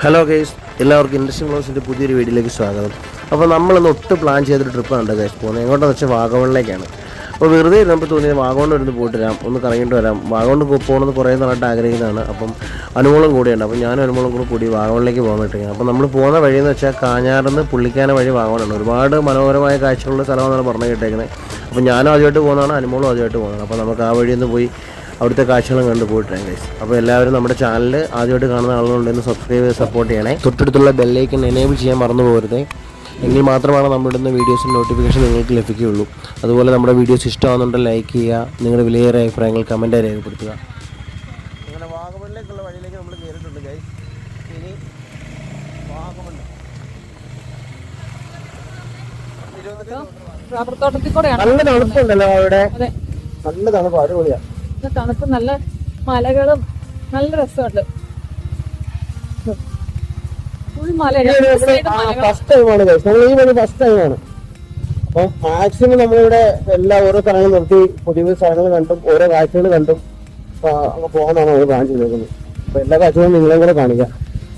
Hello guys എല്ലാവർക്കും industry ക്ലോസിന്റെ പുതിയൊരു വീഡിയോയിലേക്ക് സ്വാഗതം. അപ്പോൾ നമ്മളിന്ന് ഒട്ട് പ്ലാൻ ചെയ്തൊരു ട്രിപ്പാണ് ഗൈസ് പോകുന്നത് എങ്ങോട്ടെന്ന് വെച്ചാൽ വാഗമണിലേക്കാണ്. അപ്പോൾ വെറുതെ ഇരുന്നപ്പോൾ തോന്നിയത് വാഗമൺ ഇരുന്ന് പോയിട്ട് വരാം ഒന്ന് കറങ്ങിയിട്ട് വരാം. വാഗമൺ പോകണമെന്ന് കുറേ നാളായിട്ട് ആഗ്രഹിക്കുന്നതാണ്. അപ്പം അനുമോളം കൂടിയുണ്ട്. അപ്പം ഞാനും അനുമോളം കൂടെ കൂടി വാഗമണിലേക്ക് പോകാൻ പറ്റുകയാണ് അപ്പോൾ നമ്മൾ പോകുന്ന വഴിയെന്ന് വെച്ചാൽ കാഞ്ഞാറിന്ന് പുള്ളിക്കാന വഴി വാഗമണാണ്. ഒരുപാട് മനോഹരമായ കാഴ്ചകളുള്ള സ്ഥലമാണെന്നാണ് പറഞ്ഞു കേട്ടേക്കുന്നത് അപ്പോൾ ഞാനും ആദ്യമായിട്ട് പോകുന്നതാണ് അനുമോളും ആദ്യമായിട്ട് പോകുന്നതാണ്. അപ്പോൾ നമുക്ക് ആ വഴിയൊന്ന് പോയി അവിടുത്തെ കാഴ്ചകളും കണ്ട് പോയിട്ടാണ് ഗൈസ് അപ്പോൾ എല്ലാവരും നമ്മുടെ ചാനൽ ആദ്യമായിട്ട് കാണുന്ന ആളുകളുണ്ടെന്ന് സബ്സ്ക്രൈബ് ചെയ്ത് സപ്പോർട്ട് ചെയ്യണേ. തൊട്ടടുത്തുള്ള ബെല്ലൈക്കൻ എനേബിൾ ചെയ്യാൻ മറന്നു പോകരുത്. എങ്കിൽ മാത്രമാണ് നമ്മളിടുന്ന വീഡിയോസിന്റെ നോട്ടിഫിക്കേഷൻ നിങ്ങൾക്ക് ലഭിക്കുകയുള്ളൂ. അതുപോലെ നമ്മുടെ വീഡിയോസ് ഇഷ്ടമാകുന്നുണ്ടെങ്കിൽ ലൈക്ക് ചെയ്യുക നിങ്ങളുടെ വിലയേറെ അഭിപ്രായങ്ങൾ കമന്റായി രേഖപ്പെടുത്തുക. അങ്ങനെ വാഗമണിലേക്കുള്ള വഴിയിലേക്ക് നമ്മൾ കയറിയിട്ടുണ്ട് ഗൈസ് ഇനി വാഗമൺ റബ്ബർ തോട്ടത്തിൽ കൂടെയാണ്. നല്ല തണുപ്പുണ്ടല്ലോ അവിടെ. നല്ല തണുപ്പ് അടിപൊളിയാണ് ഇത് തണുപ്പ് നല്ല മലകളും നല്ല രസമുണ്ട്. ഫുൾ മലയാണ് ഒരു side മലകൾ. ഫസ്റ്റ് ടൈമാണ് ഗൈസ് നമ്മൾ ഈ വഴി ഫസ്റ്റ് ടൈമാണ് അപ്പം മാക്സിമം നമ്മളിവിടെ എല്ലാ ഓരോ സ്ഥലങ്ങളും നിർത്തി പുതിയ പുതിയ സ്ഥലങ്ങൾ കണ്ടും ഓരോ കാഴ്ചകൾ കണ്ടും അങ്ങ് പോകാനാണ് നമ്മൾ പ്ലാൻ ചെയ്തേക്കുന്നത്. അപ്പൊ എല്ലാ കാഴ്ചകളും നിങ്ങളെ കൂടെ കാണിക്കാം.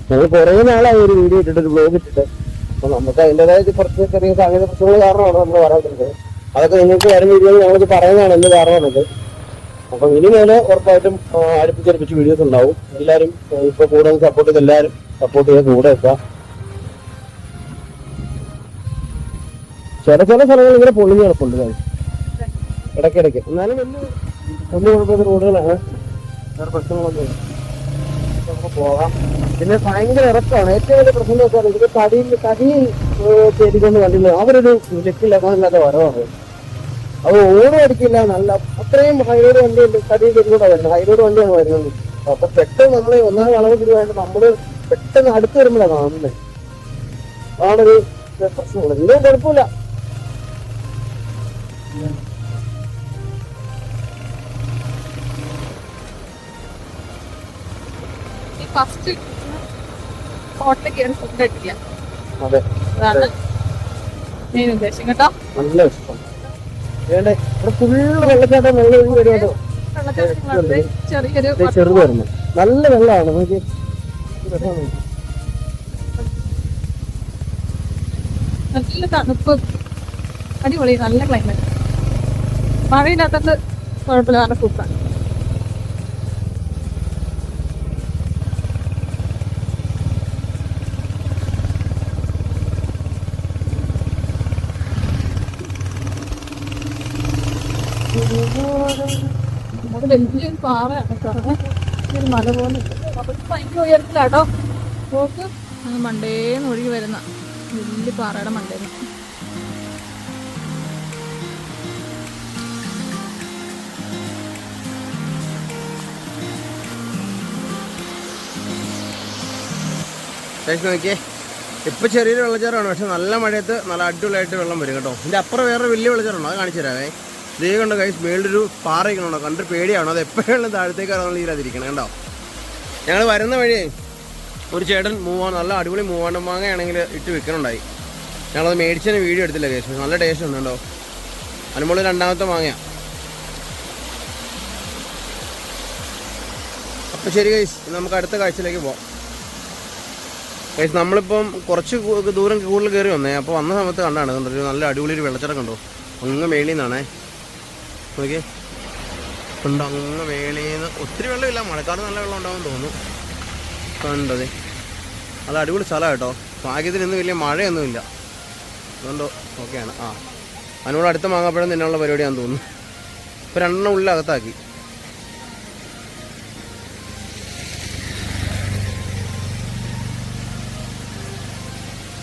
ഞങ്ങൾ കുറേ നാളായി ഒരു വീഡിയോ ഇട്ടിട്ട് ഒരു ബ്ലോഗ് ഇട്ടിട്ട്. അപ്പൊ നമുക്ക് അതിന്റെതായ കുറച്ച് ചെറിയ സാങ്കേതിക പ്രശ്നങ്ങൾ കാരണമാണ് നമ്മൾ പറയാത്തത്. അതൊക്കെ നിങ്ങൾക്ക് വരും വീഡിയോയിൽ ഞങ്ങൾക്ക് പറയുന്നതാണ് എന്ത് കാരണമാണത് അപ്പം ഇനി മേലെ ഉറപ്പായിട്ടും അടുപ്പിച്ചടുപ്പിച്ച് വീഡിയോസ് ഉണ്ടാവും. എല്ലാവരും ഇപ്പൊ കൂടെ സപ്പോർട്ട് ചെയ്ത് എല്ലാവരും സപ്പോർട്ട് ചെയ്ത് കൂടെ എത്താം. ചില ചില സ്ഥലങ്ങൾ ഇങ്ങനെ പൊളിഞ്ഞ് കിടപ്പുണ്ട്. ഇടയ്ക്കിടയ്ക്ക്. എന്നാലും വലിയ വലിയ കുഴപ്പമില്ല റോഡുകളാണ്. വേറെ പ്രശ്നങ്ങളൊന്നും ഇല്ല. നമുക്ക് പോകാം. പിന്നെ ഭയങ്കര ഇറക്കമാണ്. ഏറ്റവും വലിയ പ്രശ്നം എന്ന് വെച്ചാൽ ഇതിൽ തടി തടി ചേരിക്കൊണ്ട് കണ്ടില്ല? അവരൊരു ലക്കില്ലാത്ത വരവാണ്. അത് ഓടും അടിക്കില്ല നല്ല അത്രയും ഹൈറോഡ് വണ്ടി ഉണ്ട്. തടി കൂടെ വരുന്നത്. ഹൈറോഡ് വണ്ടിയാണ് വരുന്നത്. അപ്പൊ പെട്ടെന്ന് നമ്മൾ ഒന്നാം അളവ് തിരുവായിട്ട് നമ്മൾ പെട്ടെന്ന് അടുത്ത് വരുമ്പോഴാണ് കാണുന്നത് അതാണൊരു പ്രശ്നമുള്ളത് ഇതും കുഴപ്പമില്ല. ഫസ്റ്റ് കോട്ട കയറി ഫുഡ് കഴിക്കില്ല അതെ. അതാണ് മെയിൻ ഉദ്ദേശം. കേട്ടോ? നല്ല ഇഷ്ടം. വേണ്ടേ ഇവിടെ ഫുള്ള് വെള്ളച്ചാട്ടം വെള്ളം ഒഴുകി വരുമല്ലോ ചെറുത് വരുന്നു നല്ല വെള്ളമാണ്. നോക്കി. നല്ല തണുപ്പ്. അടിപൊളി നല്ല ക്ലൈമറ്റ് മഴയില്ലാത്തത് കുഴപ്പമില്ല നല്ല സൂപ്പറാണ്. അത് വലിയൊരു പാറയാണ് കാരണം ഒരു മല പോലെ അപ്പൊ ഭയങ്കര ഉയരത്തിലാട്ടോ നോക്ക് അങ്ങ് മണ്ടേന്ന് ഒഴുകി വരുന്ന വലിയ പാറയുടെ മണ്ടേന്ന് നോക്കിയേ. ഇപ്പൊ ചെറിയൊരു വെള്ളച്ചാറാണ് പക്ഷെ നല്ല മഴയത്ത് നല്ല അടിപൊളിയായിട്ട് വെള്ളം വരും കേട്ടോ. ഇതിന്റെ അപ്പുറം വേറെ വലിയ വെള്ളച്ചാറുണ്ടോ അത് കാണിച്ചു തരാവേ. ദേ കണ്ടോ കൈസ് മേളിലൊരു പാറയ്ക്കണോ കണ്ടിട്ട് പേടിയാണോ? അത് എപ്പോഴും താഴത്തേക്ക് ഇറങ്ങുന്ന രീതിയിലാതിരിക്കണം കേട്ടോ ഞങ്ങൾ വരുന്ന വഴിയേ ഒരു ചേട്ടൻ മൂവാണ് നല്ല അടിപൊളി മൂവാണ്ടൻ മാങ്ങയാണെങ്കിൽ ഇട്ട് വിൽക്കണുണ്ടായി. ഞങ്ങളത് മേടിച്ചതിന് വീഡിയോ എടുത്തില്ല കേസ് നല്ല ടേസ്റ്റ് ഉണ്ട് കേട്ടോ അനുമോൾ രണ്ടാമത്തെ മാങ്ങയാ. അപ്പം ശരി കൈസ് നമുക്ക് അടുത്ത കാഴ്ചയിലേക്ക് പോവാം. കൈസ് നമ്മളിപ്പം കുറച്ച് ദൂരം കൂടുതൽ കയറി വന്നേ. അപ്പോൾ വന്ന സമയത്ത് കണ്ടാണ് കണ്ടോ? നല്ല അടിപൊളി ഒരു വെള്ളച്ചാട്ടം കണ്ടോ? അങ്ങ് മേളിൽ നിന്നാണേ. നോക്കിയേ ഉണ്ട് അങ്ങ് മേളീന്ന് ഒത്തിരി വെള്ളമില്ല. മഴക്കാലത്ത് നല്ല വെള്ളം ഉണ്ടാവും തോന്നുന്നു. കണ്ടത്. അത് അടിപൊളി സ്ഥലമാണ് കേട്ടോ. ഭാഗ്യത്തിന് ഇന്ന് വലിയ മഴയൊന്നുമില്ല. അതുകൊണ്ടോ ഓക്കെയാണ്. ആ. അതിനോട് അടുത്ത മാങ്ങാപ്പഴം തിന്നാനുള്ള പരിപാടിയാന്ന് തോന്നുന്നു. ഇപ്പോൾ രണ്ടെണ്ണം ഉള്ളിൽ അകത്താക്കി.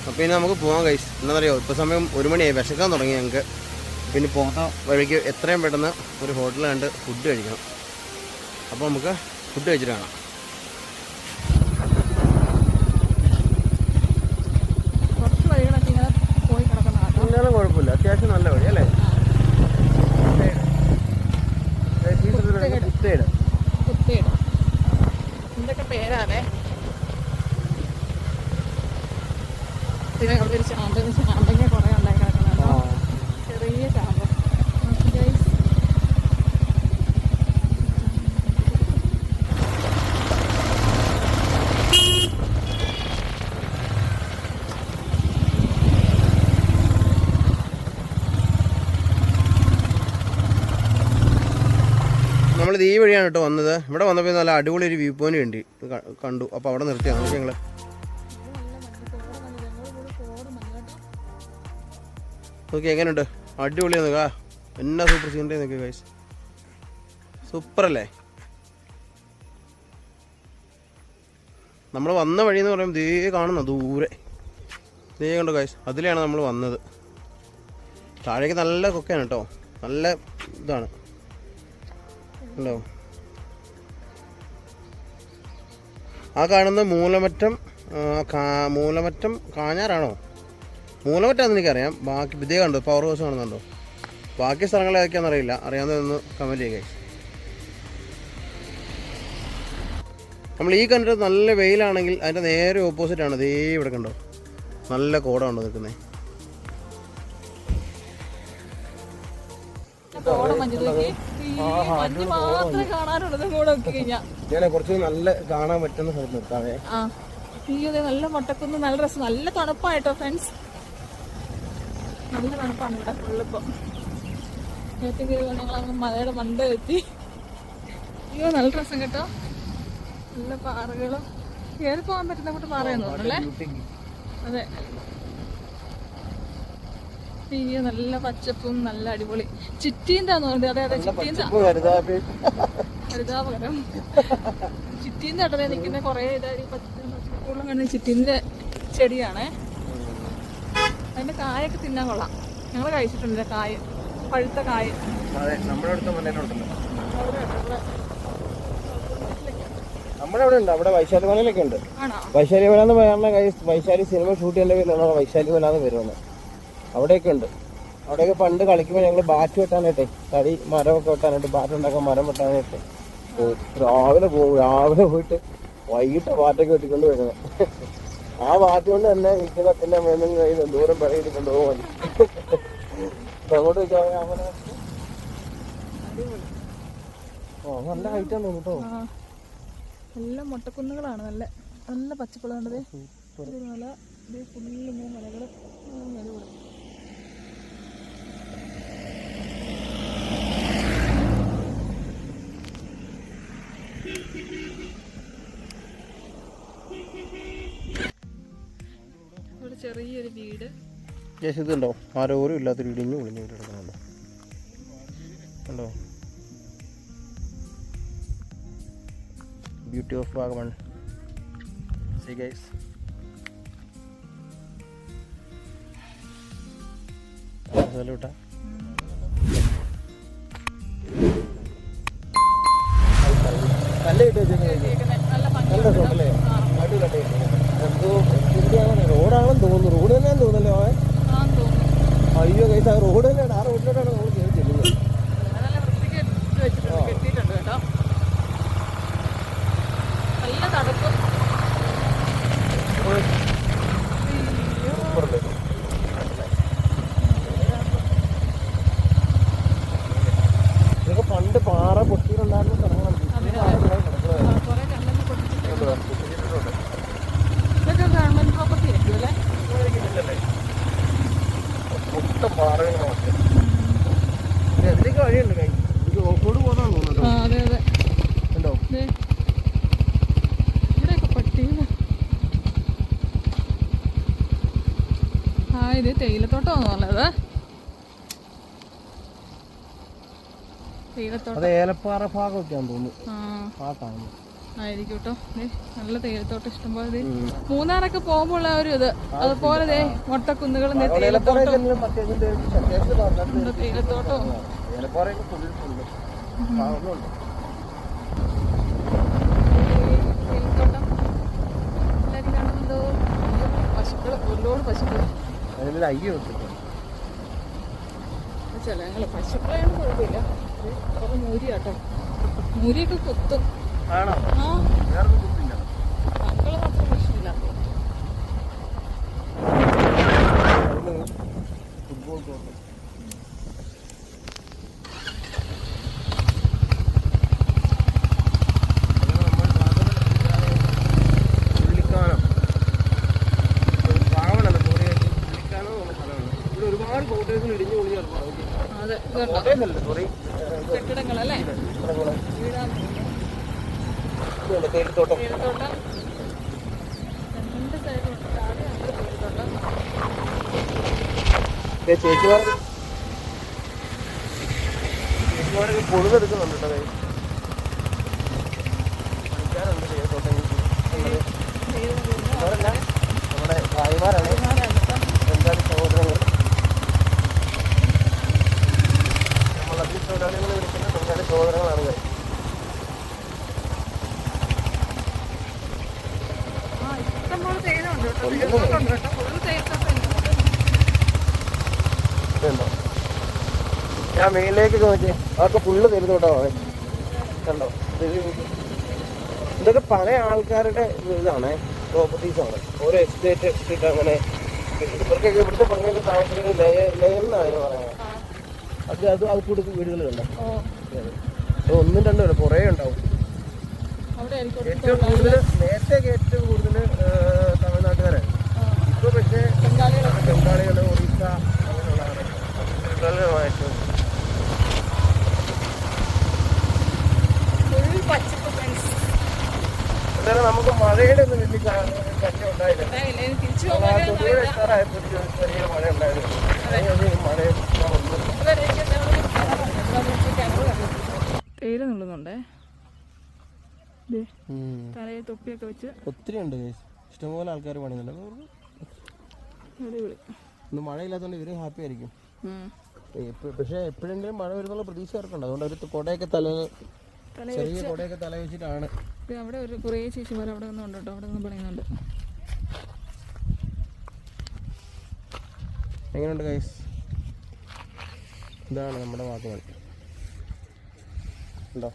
അപ്പോൾ ഇനി നമുക്ക് പോകാം കൈസ് പറയുക? ഇപ്പോൾ സമയം ഒരു മണിയായി. വിശക്കാൻ തുടങ്ങി ഞങ്ങൾക്ക് പിന്നെ പോകുന്ന വഴിക്ക് എത്രയും പെട്ടെന്ന് ഒരു ഹോട്ടലിൽ കണ്ട് ഫുഡ് കഴിക്കണം. അപ്പോൾ നമുക്ക് ഫുഡ് കഴിച്ചിട്ട് കാണാം. കുറച്ച് എന്തായാലും കുഴപ്പമില്ല. അത്യാവശ്യം നല്ല വഴി അല്ലേ? കുത്തേട്. കുത്തിയിടും എന്തൊക്കെ പേരാണേ? പിന്നെ അവിടെ ഒരു ചാമ്പ ചാമ്പങ്ങ കുറേ ഉണ്ടായി കിടക്കുന്നുണ്ടോ ചെറിയ ചാമ്പ നോക്ക് guys. നമ്മളിത് ഈ വഴിയാണ് കേട്ടോ വന്നത്. ഇവിടെ വന്നപ്പോൾ നല്ല അടിപൊളി ഒരു വ്യൂ പോയിന്റ് ഉണ്ട് കണ്ടു. അപ്പോൾ അവിടെ നിർത്തിയാണ് അങ്ങനെ ഞങ്ങൾ നോക്കി എങ്ങനെയുണ്ട്? അടിപൊളിയാണ് കാ. എന്നാ സൂപ്പർ സീനറി നോക്കി ഗൈസ് സൂപ്പർ അല്ലേ നമ്മൾ വന്ന വഴി എന്ന് പറയുമ്പോൾ ദേ കാണുന്ന? ദൂരെ. ദേ കണ്ടോ ഗൈസ് അതിലാണ് നമ്മൾ വന്നത്. താഴേക്ക് നല്ല കൊക്കയാണ് കേട്ടോ. നല്ല ഇതാണ്. ഉണ്ടോ? ആ കാണുന്ന മൂലമറ്റം മൂലമറ്റം കാഞ്ഞാറാണോ? മൂലമറ്റാന്ന് എനിക്കറിയാം. ബാക്കി ഇതേ കണ്ടോ? പവർ ഹൗസ് കാണുന്നുണ്ടോ? ബാക്കി സ്ഥലങ്ങൾ ഏതൊക്കെയാണെന്ന് അറിയില്ല. അറിയാവുന്നതൊന്ന് കമന്റ് ചെയ്യുക നമ്മൾ ഈ കണ്ടിട്ട് നല്ല വെയിലാണെങ്കിൽ അതിന്റെ നേരെ ഓപ്പോസിറ്റാണ് ദേ ഇവിടെ കണ്ടോ? നല്ല കോടാണോ നിൽക്കുന്നത്. ഞാൻ കുറച്ച് നല്ല കാണാൻ പറ്റുന്ന സ്ഥലത്ത് നിർത്താവേ. അതെ നല്ല മുട്ടക്കുന്ന് നല്ല രസം. നല്ല തണുപ്പായിട്ടോ ഫ്രണ്ട്സ് നല്ല തണുപ്പാണ് ഇവിടെ ഫുള്ളിപ്പം ഏറ്റവും കയറി ഞങ്ങൾ അങ്ങ് മലയുടെ മണ്ട എത്തി അയ്യോ നല്ല രസം കേട്ടോ. നല്ല പാറകളും. കയറി പോകാൻ പറ്റുന്ന കൂട്ട് പാറയെന്ന് തോന്നുന്നല്ലേ അതെ. അയ്യോ നല്ല പച്ചപ്പും നല്ല അടിപൊളി. ചിറ്റീന്താന്ന് പറഞ്ഞത്. അതെ അതെ ചിറ്റീന്ത ഹരിതാപകരം ചിറ്റീന്റെ അടവേ നിൽക്കുന്ന കുറേ ഇതായിരിക്കും പച്ചപ്പൂളം കാണുന്ന ചിറ്റീന്റെ ചെടിയാണേ. അതിന്റെ കായൊക്കെ തിന്നാൻ കൊള്ളാം. ഞങ്ങൾ കഴിച്ചിട്ടുണ്ട് കായ് പഴുത്ത കായ്. നമ്മുടെ. അവിടെ ഉണ്ട് അവിടെ വൈശാലി മലയിലൊക്കെ ഉണ്ട്. വൈശാലി മല എന്ന് പറയുന്ന വൈശാലി സിനിമ ഷൂട്ട് ചെയ്യേണ്ട പേരിലാണ് വൈശാലി മല എന്ന് വരുന്നത് അവിടെയൊക്കെ ഉണ്ട്. അവിടെയൊക്കെ പണ്ട് കളിക്കുമ്പോൾ ഞങ്ങൾ ബാറ്റ് വെട്ടാനായിട്ടേ തടി മരമൊക്കെ വെട്ടാനായിട്ട് ബാറ്റ് ഉണ്ടാക്കാൻ മരം വെട്ടാനായിട്ട് രാവിലെ പോകും രാവിലെ പോയിട്ട് വൈകിട്ട് ബാറ്റൊക്കെ വെട്ടിക്കൊണ്ട് വരുന്നത്. ആ ബാറ്റ് കൊണ്ട് തന്നെ വിൽക്കുന്നതിന്റെ മേന്നും കയ്യിൽ ദൂരം പിഴയിട്ട് കൊണ്ടുപോകാൻ അങ്ങോട്ട് വെച്ചാൽ അങ്ങനെ ഓ നല്ല ഹൈറ്റ് തോന്നുന്നു കേട്ടോ നല്ല മുട്ടക്കുന്നുകളാണ് നല്ല നല്ല പച്ചപ്പുള്ള കണ്ടത് നല്ല മലകൾ ചെറിയൊരു വീട്. ചേച്ചി ഇതുണ്ടോ? ആരോരും ഇല്ലാത്തൊരു ഇടിഞ്ഞു വീട് കിടക്കുന്നുണ്ടോ. ഉണ്ടോ beauty of Vagamon see guys വിട്ടാ നല്ല കിട്ടി തേയിലത്തോട്ടം. ഏലപ്പാറ ഭാഗമൊക്കെയാന്ന് തോന്നുന്നു. ആ. ആ കാണുന്നു ആയിരിക്കും കേട്ടോ നല്ല തേയിലത്തോട്ടം ഇഷ്ടംപോലെ. മൂന്നാറൊക്കെ പോകുമ്പോൾ ഉള്ള ഒരു ഇത്. അതുപോലെ മൊട്ടക്കുന്നുകളും തേയിലത്തോട്ടം. തേയിലത്തോട്ടവും ഒരുപാട് ചില കുഴപ്പമില്ല. കുറെ മൂരിയാട്ടോ. മൂരിയൊക്കെ കുത്തും. ആണോ? ആ. മക്കളെ മാത്രം പ്രശ്നമില്ല. ഫുട്ബോൾ കോർട്ട് പുള്ളിക്കാനം പാവനല്ല സോറി പുള്ളിക്കാനം എന്നുള്ള സ്ഥലമാണ് ഇവിടെ ഒരുപാട് കോട്ടേഴ്സിൽ ഇടിഞ്ഞു പൊളിഞ്ഞ അതെ ഇതുണ്ടോ കോട്ടേഴ്സ് അല്ല സോറി കെട്ടിടങ്ങളല്ലേ യന്ത്രങ്ങൾ വീടാണ് ഇതുണ്ട് തേയിലത്തോട്ടം തേയിലത്തോട്ടം രണ്ട് സൈഡിലുണ്ട് താഴെ ഉണ്ട് തേയിലത്തോട്ടം ദേ ചേച്ചിമാർ ചേച്ചിമാരൊക്കെ പൊഴുതെടുക്കുന്നുണ്ട് കേട്ടോ ദേ. നമ്മുടെ അവരല്ല നമ്മുടെ ഭായിമാരാണ് ബംഗാളി സഹോദരങ്ങൾ. നമ്മൾ അതിൽ തൊഴിലാളികളെ വിളിക്കുന്ന ബംഗാളി സഹോദരങ്ങളാണ് ഞാൻ മേലിലേക്ക് നോക്കി അതൊക്കെ ഫുള്ള് തരുന്നു കേട്ടോ കണ്ടോ ഇത് ഇതൊക്കെ പല ആൾക്കാരുടെ ഇതാണ്. പ്രോപ്പർട്ടീസ് ആണ്. ഓരോ എസ്റ്റേറ്റ് എസ്റ്റേറ്റ് അങ്ങനെ. ഇവർക്കൊക്കെ ഇവിടുത്തെ പണിയൊക്കെ താമസിക്കുന്നത് ലയ ലയം എന്നാണ് പറയുന്നത്. അത് അത് അത് കൊടുക്കും വീടുകളുണ്ട് ഒന്നും രണ്ടും അല്ല കുറേ ഉണ്ടാവും. ഏറ്റവും കൂടുതൽ നേരത്തെ ഏറ്റവും കൂടുതൽ തമിഴ്നാട്ടുകാരാണ് ഇപ്പോൾ പക്ഷേ ബംഗാളികളൊക്കെ ബംഗാളികൾ ഒറീസ അങ്ങനെയുള്ളതാണ് ബംഗാളികളാണ് ഏറ്റവും ഫുൾ പച്ചപ്പ് ഫ്രണ്ട്സ് എന്തായാലും നമുക്ക് മഴയുടെ ഒന്നും വലിയ ശല്യം ഉണ്ടായില്ല ഉണ്ടായില്ല ഇനി തിരിച്ചു ആ പോകാൻ തൊടുപുഴ എത്താറായപ്പോൾ ഒരു ചെറിയ മഴ ഉണ്ടായിരുന്നു അതിന് മഴ വന്നു തേയില നുള്ളുന്നുണ്ടേ ദേ, തലയിൽ തൊപ്പിയൊക്കെ വെച്ച് ഒത്തിരി ഉണ്ട് ഇഷ്ടംപോലെ ആൾക്കാർ പണിയുന്നുണ്ട്. അടിപൊളി. ഇന്ന് മഴയില്ലാത്തതുകൊണ്ട് ഇവരും ഹാപ്പി ആയിരിക്കും. പക്ഷെ എപ്പ- പക്ഷേ എപ്പോഴെങ്കിലും മഴ വരുന്നുള്ള പ്രതീക്ഷ അവർക്കുണ്ട് അതുകൊണ്ട് അവർ കൊടയൊക്കെ തല ചെറിയ കൊടയൊക്കെ തല വെച്ചിട്ടാണ്. അവിടെ ഒരു കുറേ ചേച്ചിമാർ അവിടെ നിന്നുണ്ട് കേട്ടോ അവിടെ നിന്ന് പണിയുന്നുണ്ട്. എങ്ങനെയുണ്ട് ഗൈസ് ഇതാണ് നമ്മുടെ വാക്കുകൾ. ഉണ്ടോ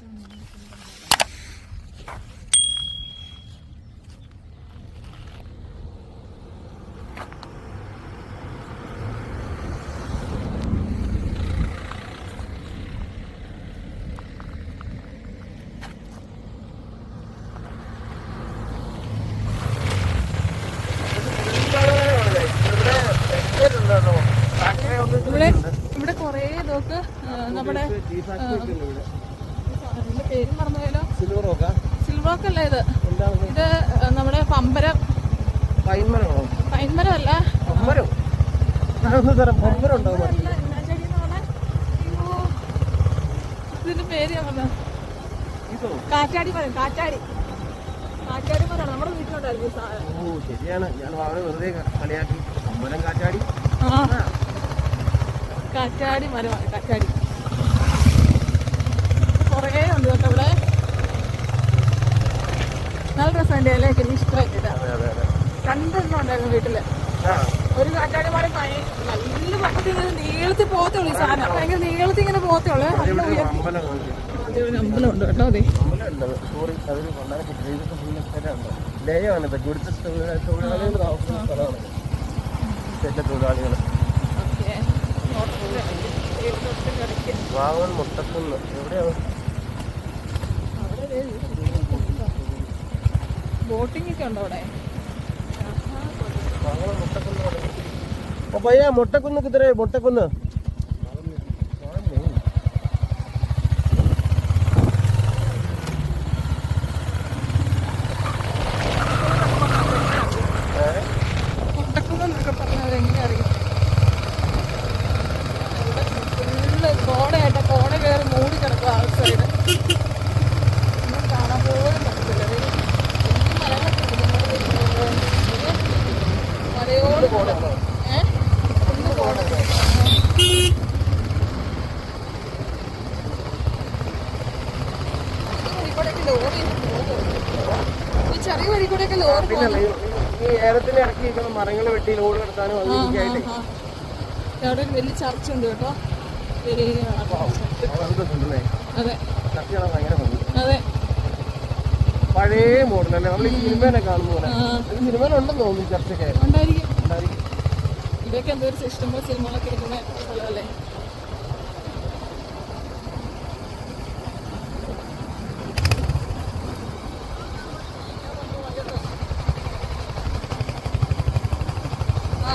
ഇവിടെ ഇവിടെ കുറേ ഇതൊക്കെ ആ, സിൽവർ അല്ല ഇത്. ഇത്? നമ്മുടെ പമ്പരം. പൈൻമരമാണോ? പൈൻമരം അല്ല. പമ്പരം? പമ്പരം ഉണ്ടാവും. ഇതിന്റെ പേര് കാറ്റാടി മരം കാറ്റാടി. കാറ്റാടി നമ്മുടെ വീട്ടിലുണ്ടായിരുന്നു ഓ ശരിയാണ്. ഞാൻ വെറുതെ കളിയാക്കി. കാറ്റാടി. കാറ്റാടി മരമാണ് കാറ്റാടി. കുറേ ഉണ്ട് കേട്ടോ ഇവിടെ. നല്ല രസമുണ്ട് അല്ലേ? എനിക്ക് അതെ രണ്ടെണ്ണം ഉണ്ടായിരുന്നു വീട്ടിൽ. ഒരു കാറ്റാടി നല്ല ഇങ്ങനെ നീളത്തിൽ പോകത്തുള്ളൂ ഈ സാധനം. ഭയങ്കര നീളത്തിൽ ഇങ്ങനെ പോകത്തുള്ളൂ. അമ്പലം ഉണ്ട്. കേട്ടോ അതെ. ലയമാണ് തൊഴിലാളികൾ താമസിക്കുന്ന സ്ഥലമാണ്. തൊഴിലാളികൾ വാഗമൺ എവിടെയാണ്? ബോട്ടിംഗ് ഒക്കെ ഉണ്ടോ അവിടെ? മുട്ടക്കുന്ന്. കിതറേ മുട്ടക്കുന്ന് മുട്ടക്കുന്നൊക്കെ പറഞ്ഞവർ എങ്ങനെ അറിയും ഫുള്ള് കോടയായിട്ട് കോട കയറി മൂടി കിടക്കുക ആ സൈഡ് ഒന്നും കാണാൻ പോലും പറ്റത്തില്ല ദേ, വലിയ മരങ്ങളൊക്കെ ഉണ്ട്. ഇത് മലയോട് കോട ഏഹ് ഒന്ന് കോട വഴിക്കൂടെയൊക്കെ ലോറി പോകും ഈ ചെറിയ വഴിക്കൂടെയൊക്കെ ലോറി പിന്നെ പോകും ഈ- ഈ ഏലത്തിന് ഇറക്കി നിൽക്കുന്ന മരങ്ങൾ വെട്ടി ലോഡ് നടത്താനും അതിനൊക്കെയായിട്ട് അവിടെ ഒരു വലിയ ചർച്ച ഉണ്ട് കേട്ടോ അതെ. അതെ. പഴയ മോഡലല്ലേ നമ്മൾ ഈ സിനിമേനെ ആ, സിനിമയിലുണ്ടെന്ന് തോന്നുന്നു ചർച്ചയ്ക്ക്. ഉണ്ടായിരിക്കും. ഇതൊക്കെ എന്തോ ഒരു സിസ്റ്റം സിനിമകളൊക്കെ എടുക്കുന്ന സ്ഥലമല്ലേ?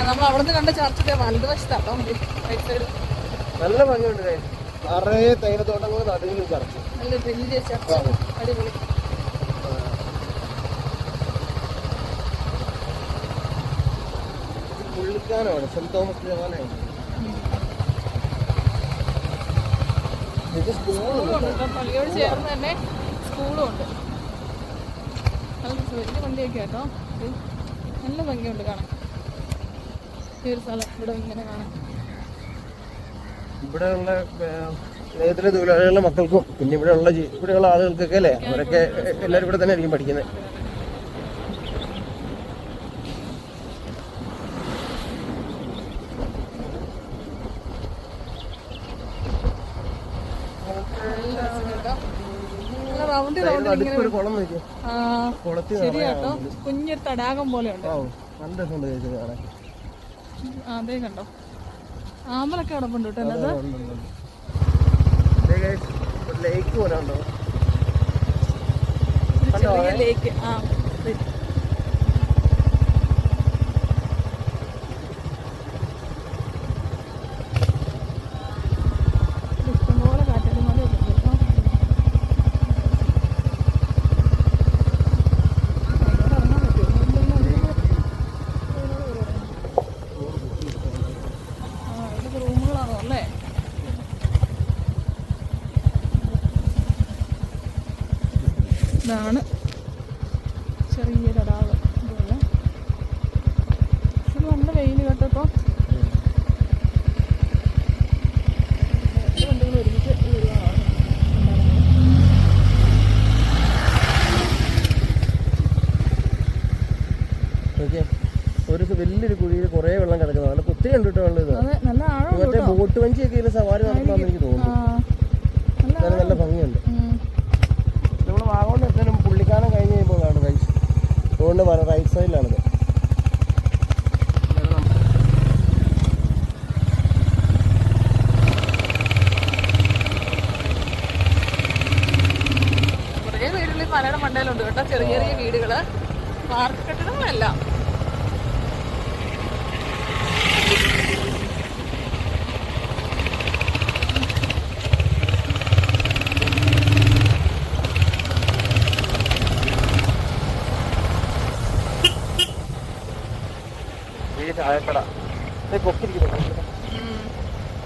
നമ്മൾ കണ്ട വലതുവശത്താട്ടോ. നല്ല ഭംഗിയുണ്ട്. നിറയെ തേയിലത്തോട്ടങ്ങൾ നടുവിൽ ചർച്ച നല്ല വലിയ ചർച്ച അടിപൊളി. പുള്ളിക്കാനാണ് സെന്റ് തോമസ് ദേവാലയം. ഇത് സ്കൂളുണ്ട് പള്ളിയോട് ചേർന്ന് തന്നെ സ്കൂളും ഉണ്ട് വലിയ പള്ളിയൊക്കെ കേട്ടോ നല്ല ഭംഗിയുണ്ട് കാണാൻ. ഈ ഒരു സ്ഥലം ഇവിടെ ഇങ്ങനെ കാണാൻ ഇവിടെയുള്ള സ്നേഹത്തിലെ തൊഴിലാളികളുടെ മക്കൾക്കും പിന്നെ ഇവിടെയുള്ള ഇവിടെയുള്ള ആളുകൾക്കൊക്കെ അല്ലേ? അവരൊക്കെ എല്ലാവരും ഇവിടെ തന്നെ ആയിരിക്കും പഠിക്കുന്നത് കുളത്തിൽ ശരി കേട്ടോ കുഞ്ഞൊരു തടാകം പോലെ ഉണ്ട്. നല്ല രസമുണ്ട് ചേച്ചി കാണാൻ. അതേ കണ്ടോ. ആമ്പലൊക്കെ ഉണ്ട് കേട്ടോ അതിനകത്ത് ലേക്ക് പോലെ ഉണ്ടോ ചെറിയ ലേക്ക് ആ ദേ. ഇഷ്ടംപോലെ കാറ്റാടി മലയൊക്കെ ഉണ്ട് കേട്ടോ. അതിനോട് ഇറങ്ങാൻ പറ്റുമോ? ഇല്ലല്ലോ, ഇതിൽ ആ, ഇതൊക്കെ റൂമുകളാണോ അല്ലേ ഇതാണ് ചെറിയ തടാകം ഇതുപോലെ പക്ഷെ നല്ല വെയിൽ കേട്ടപ്പോ വണ്ടികൾ ഒരുമിച്ച് വരുവാണ് ഓക്കെ ഒരു സ- വലിയൊരു കുഴിയിൽ കുറേ വെള്ളം കിടക്കുന്നത് നല്ല കുത്തി കണ്ടിട്ട് വെള്ളം ഇത് അതെ നല്ല ആഴം മറ്റേ ബോട്ട് വഞ്ചിയൊക്കെ ഇതിൽ സവാരി നടത്താമെന്ന് എനിക്ക് ആ തോന്നുന്നു നല്ല എന്നാലും നല്ല ഭംഗിയുണ്ട് ഉം. നമ്മൾ വാഗോണ്ട് എത്താനും പുള്ളിക്കാനം കഴിഞ്ഞ് കഴിയുമ്പോൾ കാണും റൈറ്റ് റോഡിന്റെ റൈറ്റ് സൈഡിലാണിത് കുറേ വീടുകൾ ഈ മലയുടെ മണ്ടയിലുണ്ട് കേട്ടോ ചെറിയ ചെറിയ വീടുകൾ പാർക്ക് കെട്ടിടങ്ങളല്ല.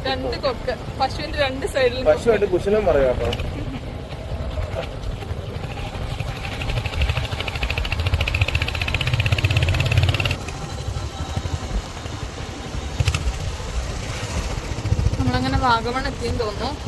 രണ്ട് കൊക്ക്. പശുവിന്റെ രണ്ട് സൈഡിൽ പശുവായിട്ട് കുശലം പറയാം കേട്ടോ വാഗമൺ എത്തിയെന്ന്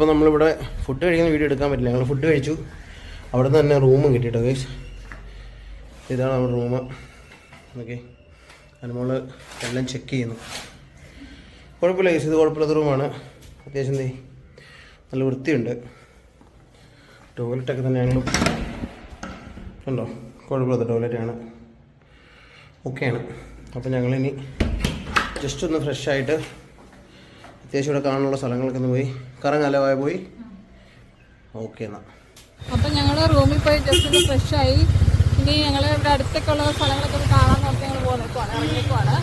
അപ്പോൾ നമ്മളിവിടെ ഫുഡ് കഴിക്കുന്ന വീഡിയോ എടുക്കാൻ പറ്റില്ല. ഞങ്ങൾ ഫുഡ് കഴിച്ചു. അവിടെ നിന്ന് തന്നെ റൂമും കിട്ടിയിട്ടോ ഗൈസ് ഇതാണ് നമ്മുടെ റൂം ഓക്കെ. നമ്മൾ എല്ലാം ചെക്ക് ചെയ്യുന്നു. കുഴപ്പമില്ല ഗൈസ് ഇത് കുഴപ്പമില്ലാത്ത റൂമാണ് അത്യാവശ്യം എന്തേ നല്ല വൃത്തിയുണ്ട്. ടോയ്ലറ്റൊക്കെ തന്നെ ഞങ്ങൾ ഉണ്ടോ? കുഴപ്പമില്ലാത്ത ടോയ്ലറ്റാണ് ഓക്കെയാണ് അപ്പോൾ ഞങ്ങളിനി ജസ്റ്റ് ഒന്ന് ഫ്രഷ് ആയിട്ട് അത്യാവശ്യം ഇവിടെ കാണാനുള്ള സ്ഥലങ്ങളൊക്കെ ഒന്ന് പോയി കറങ്ങാലോ പോയി. ഓക്കെ എന്നാൽ അപ്പൊ ഞങ്ങൾ റൂമിൽ പോയി ജസ്റ്റ് ഒന്ന് ഫ്രഷ് ആയി. ഇനി ഞങ്ങൾ ഇവിടെ അടുത്തൊക്കെ ഉള്ള സ്ഥലങ്ങളൊക്കെ ഒന്ന് കാണാൻ നോക്കി ഞങ്ങൾ പോകുന്നേക്കുവാണ് ഇറങ്ങിയേക്കുവാണ്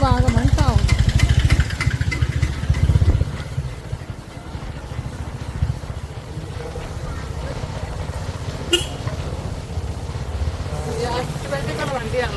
ഭാഗമാണ് ഞങ്ങൾ ഞാൻ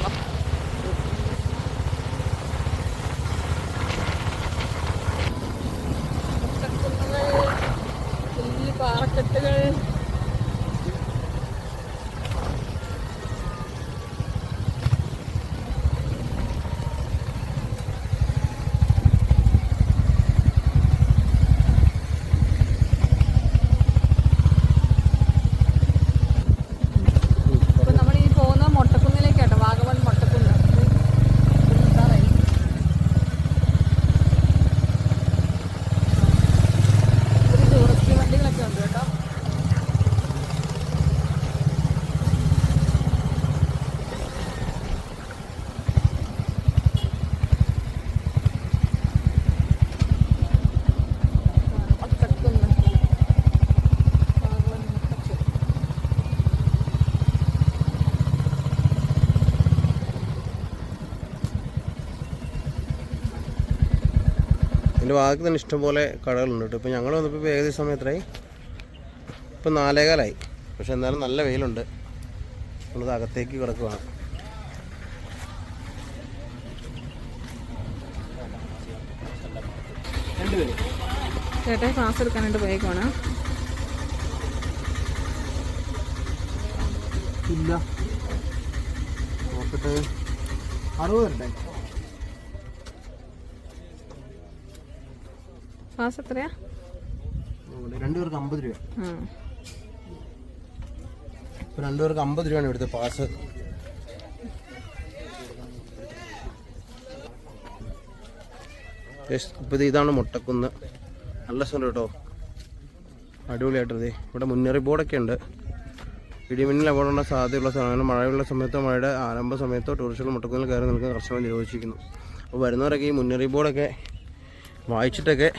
അതിന്റെ ഭാഗത്ത് തന്നെ ഇഷ്ടംപോലെ കടകളുണ്ട് കേട്ടോ. ഇപ്പോൾ ഞങ്ങൾ വന്നപ്പോൾ ഇപ്പോൾ ഏകദേശം സമയം എത്രയായി? ഇപ്പം നാലേകാലായി. പക്ഷെ എന്നാലും നല്ല വെയിലുണ്ട്. നമ്മളത് അകത്തേക്ക് കിടക്കുവാണ്. ചേട്ടാ ക്ലാസ് എടുക്കാനായിട്ട് പോയേക്കാണ് ഇല്ല. നോക്കട്ടെ. അറുപതുണ്ട് ക്ലാസ് എത്രയാ രണ്ടുപേർക്ക് അമ്പത് രൂപ. ഇപ്പൊ രണ്ടുപേർക്ക് അമ്പത് രൂപയാണ് ഇവിടുത്തെ പാസ്. ഇപ്പോൾ ഇതാണ് മുട്ടക്കുന്ന്. നല്ല സ്ഥലം കേട്ടോ. അടിപൊളിയായിട്ടത് ഇവിടെ മുന്നറിയിപ്പ് ബോർഡൊക്കെ ഉണ്ട്. ഇടിമിന്നൽ അപകടമുള്ള സാധ്യതയുള്ള സ്ഥലമാണ് മഴയുള്ള സമയത്തോ മഴയുടെ ആരംഭ സമയത്തോ ടൂറിസ്റ്റുകൾ മുട്ടക്കുന്നിൽ കയറി നിൽക്കുന്ന കർഷകർ നിരോധിച്ചിരിക്കുന്നു അപ്പോൾ വരുന്നവരൊക്കെ ഈ മുന്നറിയിപ്പ് ബോർഡൊക്കെ വായിച്ചിട്ടൊക്കെ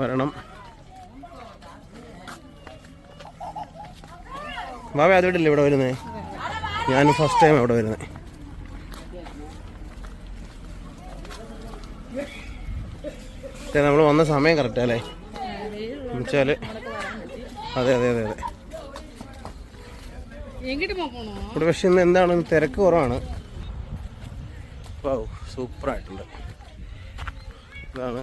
വരണം. ബാബ ആദ്യമായിട്ടല്ലേ ഇവിടെ വരുന്നത് ഞാൻ ഫസ്റ്റ് ടൈം ഇവിടെ വരുന്നത് നമ്മൾ വന്ന സമയം കറക്റ്റ് അല്ലേ? എന്നുവെച്ചാൽ അതെ അതെ അതെ അതെ. ഇവിടെ പക്ഷെ ഇന്ന് എന്താണ്? തിരക്ക് കുറവാണ്. സൂപ്പർ സൂപ്പറായിട്ടുണ്ട്. ഇതാണ്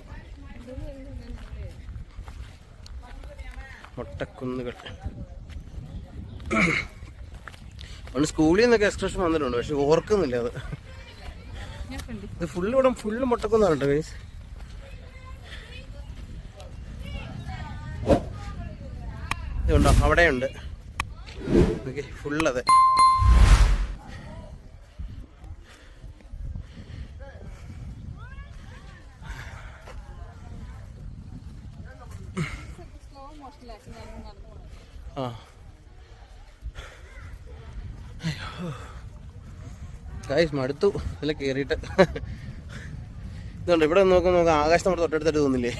മുട്ടക്കുന്നുകൾ. പണ്ട് സ്കൂളിൽ നിന്നൊക്കെ എക്സ്പ്രഷൻ വന്നിട്ടുണ്ട് പക്ഷെ ഓർക്കുന്നില്ല അത്. ഇത് ഫുള്ള് ഇവിടെ ഫുള്ള് മുട്ടക്കുന്നാണ് കേട്ടോ ഗൈസ് ഇതുണ്ടോ? അവിടെയുണ്ട്. ഫുള്ളതെ ആ ഗൈസ് മടുത്തു. ഇതിൽ കയറിയിട്ട് ഇതുണ്ട് ഇവിടെ നോക്കുമ്പോൾ നോക്കാം ആകാശം നമ്മുടെ തൊട്ടടുത്തായിട്ട് തോന്നില്ലേ?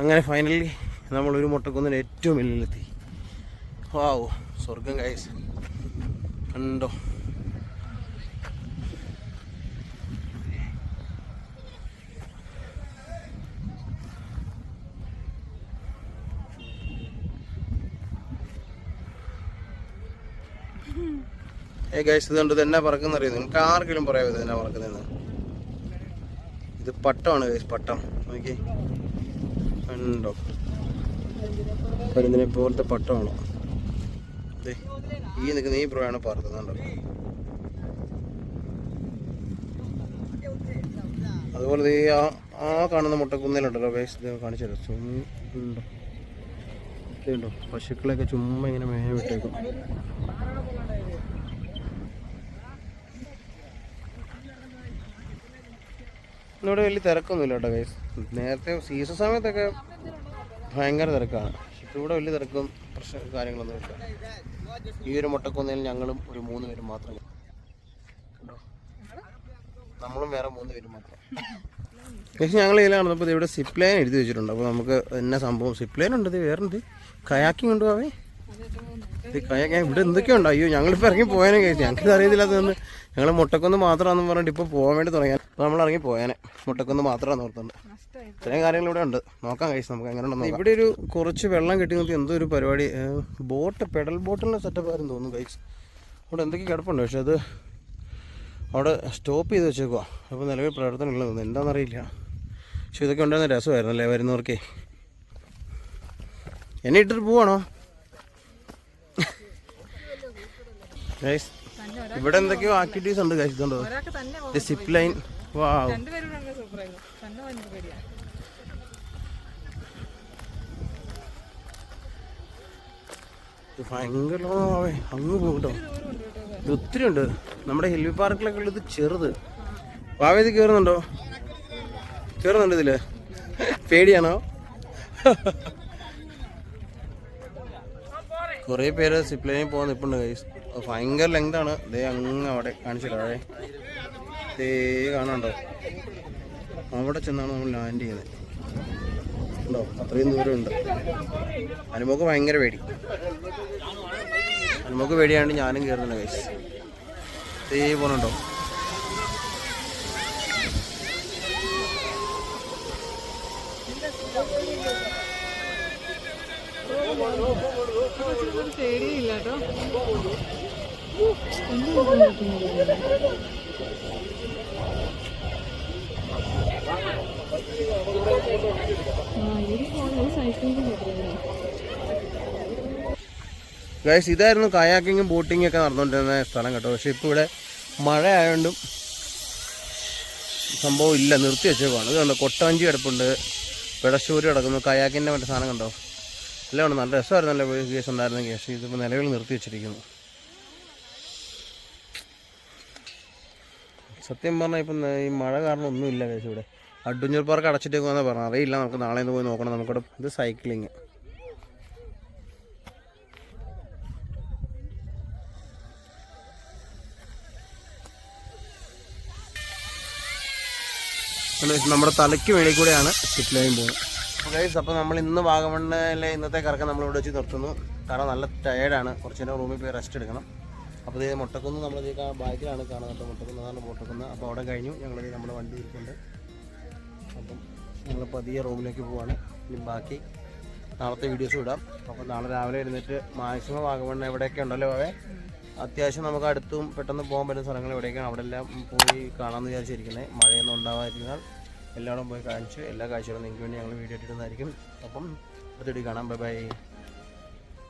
അങ്ങനെ ഫൈനലി നമ്മൾ ഒരു മുട്ടക്കുന്നിന് ഏറ്റവും വെല്ലിലെത്തി വാവോ സ്വർഗം ഗായ്സ് കണ്ടോ? ഏ ഗൈസ് ഇതുകൊണ്ട് തന്നെ എന്നാ പറക്കുന്ന അറിയാം? നിങ്ങൾക്ക് ആർക്കെങ്കിലും പറയാമോ ഇത് എന്നാ പറക്കുന്നതെന്ന്. ഇത് പട്ടമാണ് ഗൈസ് പട്ടം. നോക്കി ഉണ്ടോ പരുന്തിനെ പോലത്തെ പട്ടമാണ്? ഈ നിൽക്കുന്ന ഈ പ്രയാണ് പറക്കുന്നുണ്ടോ അതുപോലെ ഈ ആ ആ കാണുന്ന മുട്ടക്കുന്നിലുണ്ടല്ലോ ഗൈസ് ഇത് കാണിച്ചു തരാം. ചുമ്മുണ്ടോ ഇതുണ്ടോ? പശുക്കളെയൊക്കെ ചുമ്മാ ഇങ്ങനെ മേയ വിട്ടേക്കും. ഇന്നിവിടെ വലിയ തിരക്കൊന്നുമില്ല കേട്ടോ ഗൈസ് നേരത്തെ സീസൺ സമയത്തൊക്കെ ഭയങ്കര തിരക്കാണ്. പക്ഷെ ഇപ്പം ഇവിടെ വലിയ തിരക്കും പ്രശ്ന കാര്യങ്ങളൊന്നും ഇല്ല. ഈ ഒരു മുട്ടക്കൊന്നതിൽ ഞങ്ങളും ഒരു മൂന്ന് പേരും മാത്രം? നമ്മളും വേറെ മൂന്ന് പേരും മാത്രം. പക്ഷേ ഞങ്ങൾ ഇതിലാണ് അപ്പോൾ ഇവിടെ സിപ്പ് ലൈൻ എഴുതി വെച്ചിട്ടുണ്ട്. അപ്പോൾ നമുക്ക് എന്നാ സംഭവം? സിപ്പ് ലൈൻ ഉണ്ട് ഇത് വേറെ ഉണ്ട് കയാക്കിംഗ് ഉണ്ടോ അവേ? ഇത് ഇവിടെ എന്തൊക്കെയുണ്ടോ അയ്യോ ഞങ്ങളിപ്പോൾ ഇറങ്ങി പോയാലും കഴിച്ചു ഞങ്ങൾക്ക് അറിയത്തില്ലാത്തതുകൊണ്ട് ഞങ്ങൾ മുട്ടക്കൊന്ന് മാത്രമാണെന്ന് പറഞ്ഞിട്ട് ഇപ്പോൾ പോകാൻ വേണ്ടി തുടങ്ങിയാൽ അപ്പോൾ നമ്മൾ ഇറങ്ങി പോയാനെ. മുട്ടക്കൊന്ന് മാത്രമാണ് ഓർത്തുണ്ട്. ഇത്രയും കാര്യങ്ങൾ ഇവിടെ ഉണ്ട്. നോക്കാം കഴിച്ച് നമുക്ക് എങ്ങനെ ഉണ്ടെന്ന് ഇവിടെ ഒരു കുറച്ച് വെള്ളം കിട്ടി നിർത്തി എന്തോ ഒരു പരിപാടി. ബോട്ട് പെഡൽ ബോട്ടിന്റെ സെറ്റപ്പ് ആയിരുന്നു തോന്നുന്നു കഴിച്ച് അവിടെ എന്തൊക്കെ കിടപ്പുണ്ട്? പക്ഷെ അത് അവിടെ സ്റ്റോപ്പ് ചെയ്ത് വെച്ചേക്കുക അപ്പോൾ നിലവിൽ പ്രവർത്തനം തോന്നുന്നു എന്താണെന്നറിയില്ല പക്ഷെ ഇതൊക്കെ ഉണ്ടായിരുന്ന രസമായിരുന്നു അല്ലേ വരുന്നവർക്കേ? എന്നെ ഇട്ടിട്ട് പോവാണോ? ഗൈസ് ഇവിടെ എന്തൊക്കെയോ ആക്ടിവിറ്റീസ് ഉണ്ട് കഴിച്ചിട്ടുണ്ടോ സിപ്പ് ലൈൻ വാ ഭയങ്കര ലോങ്ങാവേ അങ്ങ് പോകട്ടോ ഇത്. ഒത്തിരി ഉണ്ട്. നമ്മുടെ ഹിൽവി പാർക്കിലൊക്കെ ഉള്ളത് ചെറുത്. വാവേ ഇത് കയറുന്നുണ്ടോ കയറുന്നുണ്ട് ഇതിൽ? പേടിയാണോ? കുറേ പേര് സിപ്ലൈനിൽ പോകാൻ നിൽപ്പുണ്ട് കൈസ് ഭയങ്കര ആണ്. ദേ അങ്ങ് അവിടെ കാണിച്ചില്ല അവിടെ ദേ കാണാണ്ടോ അവിടെ ചെന്നാണ് നമ്മൾ ലാൻഡ് ചെയ്യുന്നത്. ഉണ്ടോ? അത്രയും ദൂരം ഉണ്ട്. അനുമോക്ക് ഭയങ്കര പേടി. അനുമോക്ക് പേടിയാണ്ട് ഞാനും കയറുന്നില്ല കൈസ് ദേ പോണുണ്ടോ? പേടിയില്ല ഗൈസ് ഇതായിരുന്നു കയാക്കിങ്ങും ബോട്ടിങ്ങും ഒക്കെ നടന്നുകൊണ്ടിരുന്ന സ്ഥലം കേട്ടോ. പക്ഷെ ഇപ്പോൾ ഇവിടെ മഴ ആയതുകൊണ്ടും സംഭവം ഇല്ല. നിർത്തി വെച്ചേക്കാണ് ഇതുണ്ട് കൊട്ടാഞ്ചി കിടപ്പുണ്ട് പിടശൂര് കിടക്കുന്നു. കയാക്കിന്റെ മറ്റേ സാധനം കണ്ടോ? എല്ലാം ഉണ്ട്. നല്ല രസമായിരുന്നു നല്ല കേസ് ഉണ്ടായിരുന്ന കേസ് ഇതിപ്പോൾ നിലവിൽ നിർത്തി വെച്ചിരിക്കുന്നു. സത്യം പറഞ്ഞാൽ ഇപ്പം ഈ മഴ കാരണം ഒന്നുമില്ല കേസ് ഇവിടെ. അഡ്വഞ്ചർ പാർക്ക് അടച്ചിട്ടേക്കുമെന്നാണ് പറഞ്ഞു അറിയില്ല നമുക്ക് നാളെ പോയി നോക്കണം. നമുക്കിവിടെ ഇത് സൈക്ലിങ് നമ്മുടെ തലയ്ക്ക് വേണ്ടി കൂടെയാണ് സിപ്പ് ലൈൻ പോകുന്നത്. അപ്പോൾ നമ്മൾ ഇന്ന് വാഗമണ്ണിലെ ഇന്നത്തെ കറക്കം നമ്മൾ ഇവിടെ വെച്ച് നിർത്തുന്നു. കാരണം നല്ല ടയേർഡാണ് കുറച്ച് നേരം റൂമിൽ പോയി റെസ്റ്റ് എടുക്കണം. അപ്പോൾ ഇത് മുട്ടക്കുന്ന് നമ്മൾ ഇത് ബാക്കിലാണ് കാണുന്നത്. മുട്ടക്കുന്ന് അതാണ് മുട്ടക്കുന്ന്. അപ്പോൾ അവിടെ കഴിഞ്ഞു. ഞങ്ങൾ നമ്മുടെ വണ്ടി ഇരിക്കുന്നുണ്ട് അപ്പം ഞങ്ങൾ പതിയെ റൂമിലേക്ക് പോവാണ്. ഇനി ബാക്കി നാളത്തെ വീഡിയോസ് ഇടാം. അപ്പോൾ നാളെ രാവിലെ എഴുന്നേറ്റ് മാക്സിമം വാഗമണ് എവിടെയൊക്കെ ഉണ്ടല്ലോ അവേ? അത്യാവശ്യം നമുക്ക് അടുത്തും പെട്ടെന്ന് പോകാൻ പറ്റുന്ന സ്ഥലങ്ങൾ എവിടെയൊക്കെയാണ്? അവിടെ എല്ലാം പോയി കാണാമെന്ന് വിചാരിച്ചിരിക്കുന്നത് മഴയൊന്നും ഉണ്ടാവാതിരുന്നാൽ എല്ലാവരും പോയി കാണിച്ച് എല്ലാ കാഴ്ചകളും നിങ്ങൾക്ക് വേണ്ടി ഞങ്ങൾ വീഡിയോ ഇട്ടിരുന്നതായിരിക്കും അപ്പം അടുത്തിടി കാണാം. Bye bye